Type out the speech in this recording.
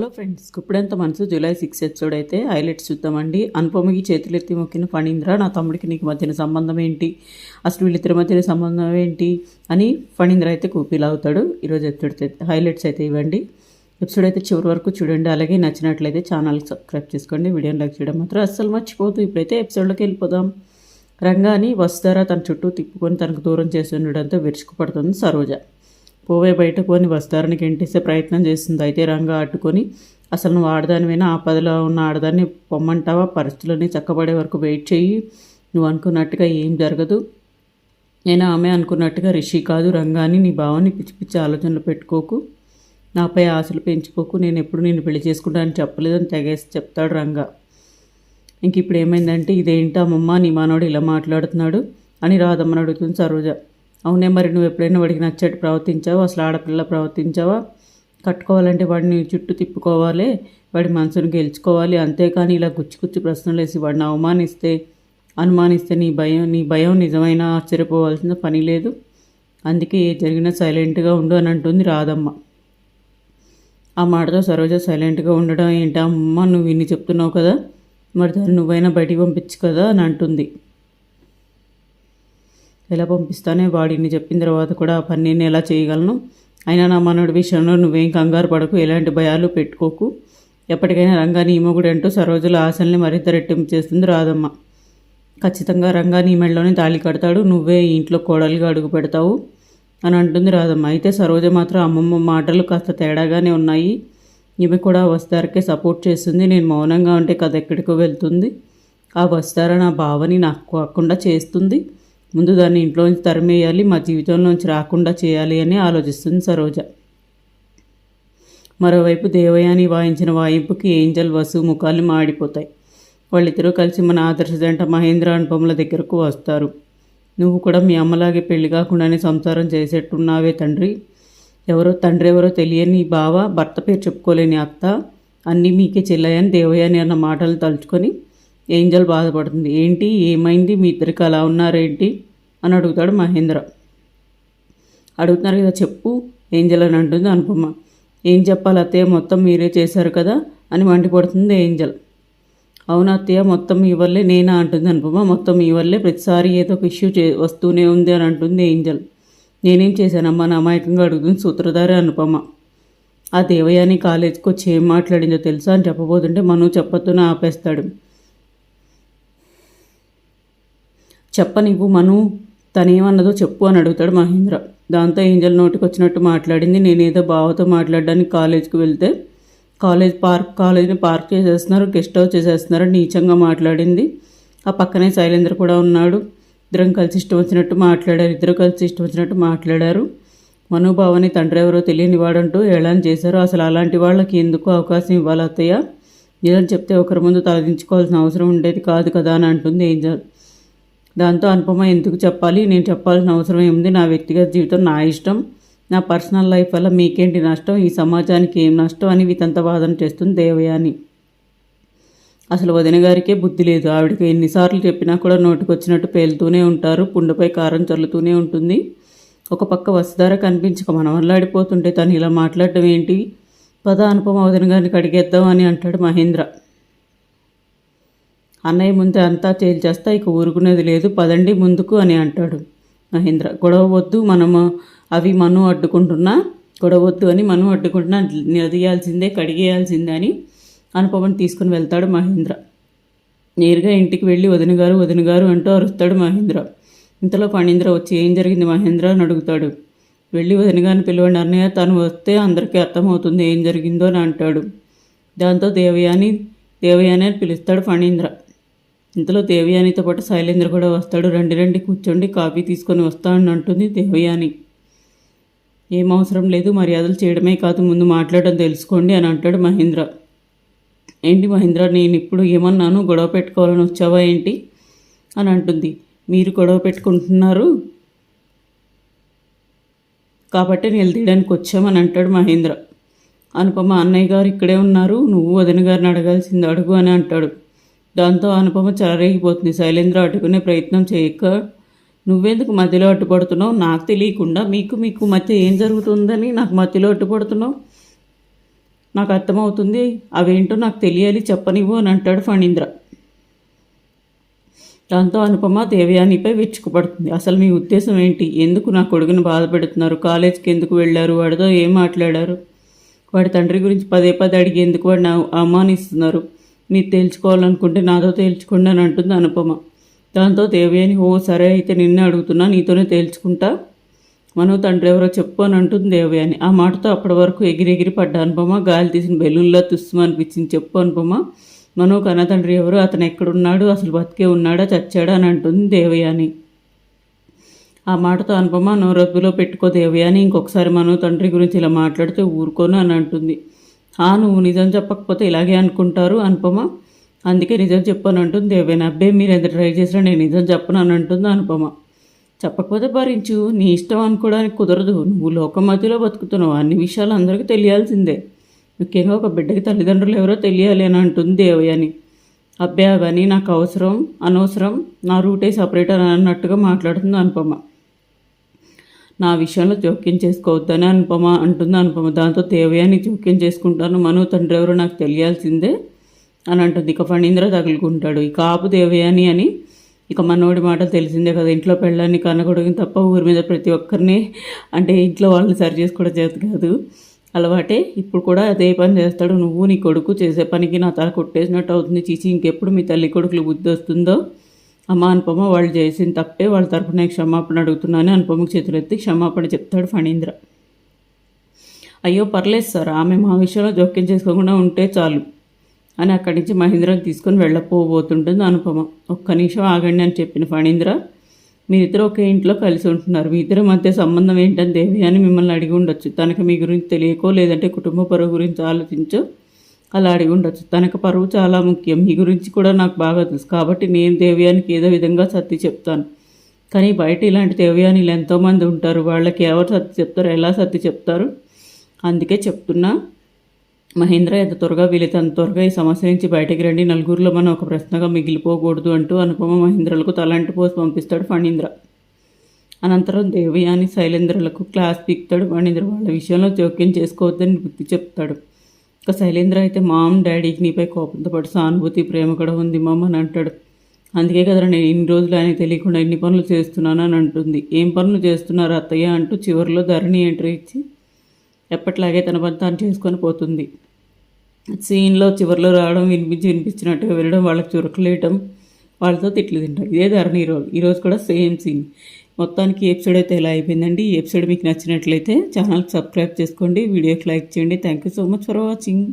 Hello friends ఇప్పుడెంత మనసు July six episode అయితే హైలైట్స్ చూద్దామండి. అనుపమకి చేతులెత్తి మొక్కిన ఫణీంద్ర నా తమ్ముడికి నీకు మధ్యన సంబంధం ఏంటి? అసలు వీళ్ళిద్దరి మధ్యన సంబంధం ఏంటి? అని ఫణీంద్ర అయితే కూపీలు అవుతాడు. ఈరోజు ఎపిసోడ్ హైలైట్స్ అయితే ఇవ్వండి. ఎపిసోడ్ అయితే చివరి వరకు చూడండి. అలాగే నచ్చినట్లయితే ఛానల్ సబ్స్క్రైబ్ చేసుకోండి. వీడియోని లైక్ చేయడం మాత్రం అస్సలు మర్చిపోదు ఇప్పుడైతే ఎపిసోడ్లోకి వెళ్ళిపోదాం. రంగాని వస్తారా? తన చుట్టూ తిప్పుకొని తనకు దూరం చేసి ఉండడంతో విరుచుకుపడుతుంది సరోజ. పోవే బయటకు అని వస్తారని గెంటేసే ప్రయత్నం చేస్తుంది. అయితే రంగా అడ్డుకొని అసలు నువ్వు ఆడదానివైనా? ఆపదలో ఉన్న ఆడదాన్ని పొమ్మంటావా? పరిస్థితులని చక్కబడే వరకు వెయిట్ చేయి నువ్వు అనుకున్నట్టుగా ఏం జరగదు. నేను ఆమె అనుకున్నట్టుగా రిషి కాదు రంగాని నీ భావాన్ని పిచ్చి పిచ్చి ఆలోచనలు పెట్టుకోకు. నాపై ఆశలు పెంచుకోకు. నేను ఎప్పుడు నేను పెళ్ళి చేసుకుంటానని చెప్పలేదని తెగేసి చెప్తాడు రంగా. ఇంక ఇప్పుడు ఏమైందంటే ఇదేంటి అమ్మమ్మ నీ మానవుడు ఇలా మాట్లాడుతున్నాడు అని రాధమ్మని అడుగుతుంది సరోజ. అవునే మరి నువ్వు ఎప్పుడైనా వాడికి నచ్చేట్టు ప్రవర్తించావు? అసలు ఆడపిల్ల ప్రవర్తించావా? కట్టుకోవాలంటే వాడిని చుట్టూ తిప్పుకోవాలి వాడి మనసును గెలుచుకోవాలి. అంతేకాని ఇలా గుచ్చి గుచ్చి ప్రశ్నలు వేసి వాడిని అవమానిస్తే అనుమానిస్తే నీ భయం నీ భయం నిజమైన ఆశ్చర్యపోవాల్సిన పని లేదు. అందుకే ఏ జరిగినా సైలెంట్గా ఉండు అని అంటుంది రాధమ్మ. ఆ మాటతో సరోజ సైలెంట్గా ఉండడం ఏంటా? నువ్వు ఇన్ని చెప్తున్నావు కదా మరి దాన్ని నువ్వైనా బయటికి పంపించు కదా అని అంటుంది. ఎలా పంపిస్తానే వాడిని చెప్పిన తర్వాత కూడా ఆ పని నేను ఎలా చేయగలను? అయినా నా మనోడి విషయంలో నువ్వేం కంగారు పడకు ఎలాంటి భయాలు పెట్టుకోకు. ఎప్పటికైనా రంగాని ఈమగుడు అంటూ సరోజుల ఆశల్ని మరింత రెట్టింపు చేస్తుంది రాధమ్మ. ఖచ్చితంగా రంగాని మెళ్ళలోనే తాళి కడతాడు నువ్వే ఇంట్లో కోడలుగా అడుగు పెడతావు అని అంటుంది రాధమ్మ. అయితే సరోజ మాత్రం అమ్మమ్మ మాటలు కాస్త తేడాగానే ఉన్నాయి. ఈమె కూడా వస్తారకే సపోర్ట్ చేస్తుంది. నేను మౌనంగా ఉంటే కథ ఎక్కడికో వెళ్తుంది. ఆ వస్తార నా భావని నాకు కాకుండా చేస్తుంది. ముందు దాన్ని ఇంట్లోంచి తరిమేయాలి మా జీవితంలోంచి రాకుండా చేయాలి అని ఆలోచిస్తుంది సరోజ. మరోవైపు దేవయాని వాయించిన వాయింపుకి ఏంజల్ వసు ముఖాలు మాడిపోతాయి. వాళ్ళిద్దరూ కలిసి మన ఆదర్శ జంట మహేంద్ర అనుపముల దగ్గరకు వస్తారు. నువ్వు కూడా మీ అమ్మలాగే పెళ్ళి కాకుండానే సంసారం చేసేట్టున్నావే తండ్రి. ఎవరో తండ్రి ఎవరో తెలియని బావ భర్త పేరు చెప్పుకోలేని అత్త. అన్నీ మీకే చెల్లాయని దేవయాని అన్న మాటలు తలుచుకొని ఏంజల్ బాధపడుతుంది. ఏంటి? ఏమైంది? మీ ఇద్దరికి అలా ఉన్నారేంటి? అని అడుగుతాడు మహేంద్ర. అడుగుతున్నారు కదా చెప్పు. ఏంజల్ అని అంటుంది అనుపమ. ఏం చెప్పాలి అత్తయ్య? మొత్తం మీరే చేశారు కదా? అని మండిపడుతుంది ఏంజల్. అవును అత్తయ్య మొత్తం మీ వల్లే నేనా? అంటుంది అనుపమ. మొత్తం మీ వల్లే ప్రతిసారి ఏదో ఒక ఇష్యూ చే వస్తూనే ఉంది అని అంటుంది ఏంజల్. నేనేం చేశానమ్మా? నా అమాయకంగా అడుగుతుంది సూత్రధారి అనుపమ. ఆ దేవయాని కాలేజీకి వచ్చి ఏం మాట్లాడిందో తెలుసా అని చెప్పబోతుంటే మను చెప్పొద్దున ఆపేస్తాడు. చెప్పనివ్వు మను. తనేమన్నదో చెప్పు అని అడుగుతాడు మహేంద్ర. దాంతో ఏంజల్ నోటికి వచ్చినట్టు మాట్లాడింది. నేనేదో బావతో మాట్లాడడానికి కాలేజ్కి వెళ్తే కాలేజ్ పార్క్ కాలేజ్ని పార్క్ చేసేస్తున్నారు గెస్ట్ హౌస్ చేసేస్తున్నారు నీచంగా మాట్లాడింది. ఆ పక్కనే శైలేంద్ర కూడా ఉన్నాడు. ఇద్దరం కలిసి ఇష్టం వచ్చినట్టు మాట్లాడారు. ఇద్దరు కలిసి ఇష్టం వచ్చినట్టు మాట్లాడారు. మనోభావని తండ్రి ఎవరో తెలియని వాడంటూ ఏళాన్ చేశారు. అసలు అలాంటి వాళ్ళకి ఎందుకు అవకాశం ఇవ్వాలి అత్తయ్య? నిజం చెప్తే ఒకరి ముందు తలదించుకోవాల్సిన అవసరం ఉండేది కాదు కదా అని అంటుంది ఏంజల్. దాంతో అనుపమ ఎందుకు చెప్పాలి? నేను చెప్పాల్సిన అవసరం ఏముంది? నా వ్యక్తిగత జీవితం నా ఇష్టం నా పర్సనల్ లైఫ్ వల్ల మీకేంటి నష్టం? ఈ సమాజానికి ఏం నష్టం అని వితంత వాదన చేస్తుంది దేవయాని. అసలు వదిన గారికే బుద్ధి లేదు. ఆవిడకి ఎన్నిసార్లు చెప్పినా కూడా నోటికొచ్చినట్టు పేలుతూనే ఉంటారు. పుండుపై కారం చల్లుతూనే ఉంటుంది. ఒక పక్క వసుధార కనిపించక మనం వల్లాడిపోతుంటే తను ఇలా మాట్లాడటం ఏంటి? పద అనుపమ వదిన గారిని కడిగేద్దాం అని అంటాడు మహేంద్ర. అన్నయ్య ముందే అంతా తేల్చేస్తా ఇక ఊరుకునేది లేదు. పదండి ముందుకు అని అంటాడు మహేంద్ర. గొడవ వద్దు మనము అవి మను అడ్డుకుంటున్నా గొడవ వద్దు అని మను అడ్డుకుంటున్నా నిలదీయాల్సిందే కడిగేయాల్సిందే అని అనుపమని తీసుకుని వెళ్తాడు మహేంద్ర. నేరుగా ఇంటికి వెళ్ళి వదిన గారు వదిన గారు అంటూ అరుస్తాడు మహేంద్ర. ఇంతలో ఫణీంద్ర వచ్చి ఏం జరిగింది మహేంద్ర? అని అడుగుతాడు. వెళ్ళి వదిన గారిని పిలవండి అన్నయ్య తను వస్తే అందరికీ అర్థమవుతుంది ఏం జరిగిందో అని అంటాడు. దాంతో దేవయాని దేవయాని అని పిలుస్తాడు ఫణీంద్ర ఇంతలో దేవయానితో పాటు శైలేంద్ర కూడా వస్తాడు. రండి రండి కూర్చోండి కాఫీ తీసుకొని వస్తానని అంటుంది దేవయాని. ఏం అవసరం లేదు మర్యాదలు చేయడమే కాదు ముందు మాట్లాడడం తెలుసుకోండి అని అంటాడు మహేంద్ర. ఏంటి మహేంద్ర నేను ఇప్పుడు ఏమన్నాను? గొడవ పెట్టుకోవాలని వచ్చావా ఏంటి? అని అంటుంది. మీరు గొడవ పెట్టుకుంటున్నారు? కాబట్టి నిలదీయడానికి వచ్చామని అంటాడు మహేంద్ర. అనుపమ అన్నయ్య గారు ఇక్కడే ఉన్నారు. నువ్వు వదిన గారిని అడగాల్సింది అడుగు అని అంటాడు. దాంతో అనుపమ చెలరేగిపోతుంది. శైలేంద్ర అడ్డుకునే ప్రయత్నం చేయక నువ్వెందుకు మధ్యలో అడ్డుపడుతున్నావు? నాకు తెలియకుండా మీకు మీకు మధ్య ఏం జరుగుతుందని నాకు మధ్యలో అడ్డుపడుతున్నావు? నాకు అర్థమవుతుంది. అవేంటో నాకు తెలియాలి చెప్పనివ్వు అని అంటాడు ఫణీంద్ర. దాంతో అనుపమ దేవయానిపై విచ్చుకుపడుతుంది. అసలు మీ ఉద్దేశం ఏంటి? ఎందుకు నా కొడుకుని బాధ పెడుతున్నారు? కాలేజ్కి ఎందుకు వెళ్ళారు? వాడితో ఏం మాట్లాడారు? వాడి తండ్రి గురించి పదే పదే అడిగి ఎందుకు వాడిని అవమానిస్తున్నారు? మీరు తేల్చుకోవాలనుకుంటే నాతో తేల్చుకోండి అని అంటుంది అనుపమ. దాంతో దేవయాని ఓ సరే అయితే నిన్నే అడుగుతున్నా నీతోనే తేల్చుకుంటా. మనో తండ్రి ఎవరో చెప్పు అని అంటుంది దేవయాని. ఆ మాటతో అప్పటి వరకు ఎగిరెగిరి పడ్డ అనుపమ గాలి తీసిన బెలూన్లా తుస్సు అనిపించింది. చెప్పు అనుపమ మనో కన్న తండ్రి ఎవరు? అతను ఎక్కడున్నాడు? అసలు బతికే ఉన్నాడా? చచ్చాడా? అని అంటుంది దేవయాని. ఆ మాటతో అనుపమ నోరొద్దులో పెట్టుకో దేవయాని. ఇంకొకసారి మనో తండ్రి గురించి ఇలా మాట్లాడితే ఊరుకోను అని అంటుంది. నువ్వు నిజం చెప్పకపోతే ఇలాగే అనుకుంటారు అనుపమ. అందుకే నిజం చెప్పాను అంటుంది. దేవయాని అబ్బే మీరు ఎంత ట్రై చేసినా నేను నిజం చెప్పను అని అంటుంది అనుపమ. చెప్పకపోతే భరించు నీ ఇష్టం అనుకోవడానికి కుదరదు. నువ్వు లోకమతిలో బతుకుతున్నావు. అన్ని విషయాలు అందరికీ తెలియాల్సిందే. ముఖ్యంగా ఒక బిడ్డకి తల్లిదండ్రులు ఎవరో తెలియాలి అని అంటుంది దేవయాని అబ్బే అవన్నీ నాకు అవసరం అనవసరం. నా రూటే సపరేట్ అని అన్నట్టుగా మాట్లాడుతుంది అనుపమ. నా విషయంలో జోక్యం చేసుకోవద్దని అనుపమ అంటుంది అనుపమ. దాంతో దేవయాని జోక్యం చేసుకుంటాను మను తండ్రి ఎవరో నాకు తెలియాల్సిందే అని అంటుంది. ఇక ఫణీంద్ర తగులుకుంటాడు. ఇక ఆపు దేవయాని అని ఇక మనోడి మాట తెలిసిందే కదా. ఇంట్లో పెళ్ళాన్ని కనకూడదు తప్ప ఊరి మీద ప్రతి ఒక్కరిని అంటే ఇంట్లో వాళ్ళని సరి చేసుకోవడం చేత కాదు. అలవాటే. ఇప్పుడు కూడా అదే పని చేస్తాడు. నువ్వు నీ కొడుకు చేసే పనికి నా తల కొట్టేసినట్టు అవుతుంది. చీచి ఇంకెప్పుడు మీ తల్లి కొడుకులు బుద్ధి వస్తుందో అమ్మ అనుపమ వాళ్ళు చేసిన తప్పే వాళ్ళ తరఫున క్షమాపణ అడుగుతున్నాను అనుపమకు చేతులెత్తి క్షమాపణ చెప్తాడు ఫణీంద్ర. అయ్యో పర్లేదు సార్ ఆమె మా విషయంలో జోక్యం చేసుకోకుండా ఉంటే చాలు అని అక్కడి నుంచి మహేంద్రని తీసుకొని వెళ్ళపోబోతుంటుంది అనుపమ. ఒక్క నిమిషం ఆగండి అని చెప్పిన ఫణీంద్ర మీరిద్దరు ఒకే ఇంట్లో కలిసి ఉంటున్నారు. మీ ఇద్దరి మధ్య సంబంధం ఏంటని దేవి అని మిమ్మల్ని అడిగి ఉండొచ్చు. తనకు మీ గురించి తెలియకో లేదంటే కుటుంబ పరువు గురించి ఆలోచించో. అలా అడిగి ఉండొచ్చు. తనకు పరువు చాలా ముఖ్యం. మీ గురించి కూడా నాకు బాగా తెలుసు. కాబట్టి నేను దేవ్యానికి ఏదో విధంగా సత్తి చెప్తాను. కానీ బయట ఇలాంటి దేవ్యానిలు ఎంతోమంది ఉంటారు. వాళ్ళకి ఎవరు సత్తి చెప్తారు? ఎలా సత్తి చెప్తారు? అందుకే చెప్తున్నా. మహేంద్ర ఎంత త్వరగా వీలైతే అంత త్వరగా ఈ సమస్య నుంచి బయటికి రండి. నలుగురిలో మనం ఒక ప్రశ్నగా మిగిలిపోకూడదు అంటూ అనుపమ మహేంద్రలకు తలంటి పోసి పంపిస్తాడు ఫణీంద్ర. అనంతరం దేవయాని శైలేంద్రలకు క్లాస్ పీక్తాడు ఫణీంద్ర. వాళ్ళ విషయంలో జోక్యం చేసుకోవద్దని గుర్తి చెప్తాడు. ఇక శైలేంద్ర అయితే మామ్ డాడీకి నీపై కోపంతో పాటు సానుభూతి ప్రేమ కూడా ఉంది మామ్ అని అంటాడు. అందుకే కదరా నేను ఇన్ని రోజులు ఆయన తెలియకుండా ఎన్ని పనులు చేస్తున్నాను అని అంటుంది. ఏం పనులు చేస్తున్నారు అత్తయ్య అంటూ చివరిలో ధరణి ఎంట్రీ ఇచ్చి ఎప్పట్లాగే తన పని తాను చేసుకొని పోతుంది. సీన్లో చివరిలో రావడం వినిపించి వినిపించినట్టుగా వెళ్ళడం వాళ్ళకి చురకలేయటం వాళ్ళతో తిట్లు తింటాం ఇదే ధరణి రోల్. ఈరోజు కూడా సేమ్ సీన్. మొత్తానికి ఎపిసోడ్ అయితే ఎలా అయిపోయిందండి. ఈ ఎపిసోడ్ మీకు నచ్చినట్లయితే ఛానల్కి సబ్స్క్రైబ్ చేసుకోండి. వీడియోకి లైక్ చేయండి. Thank you so much for watching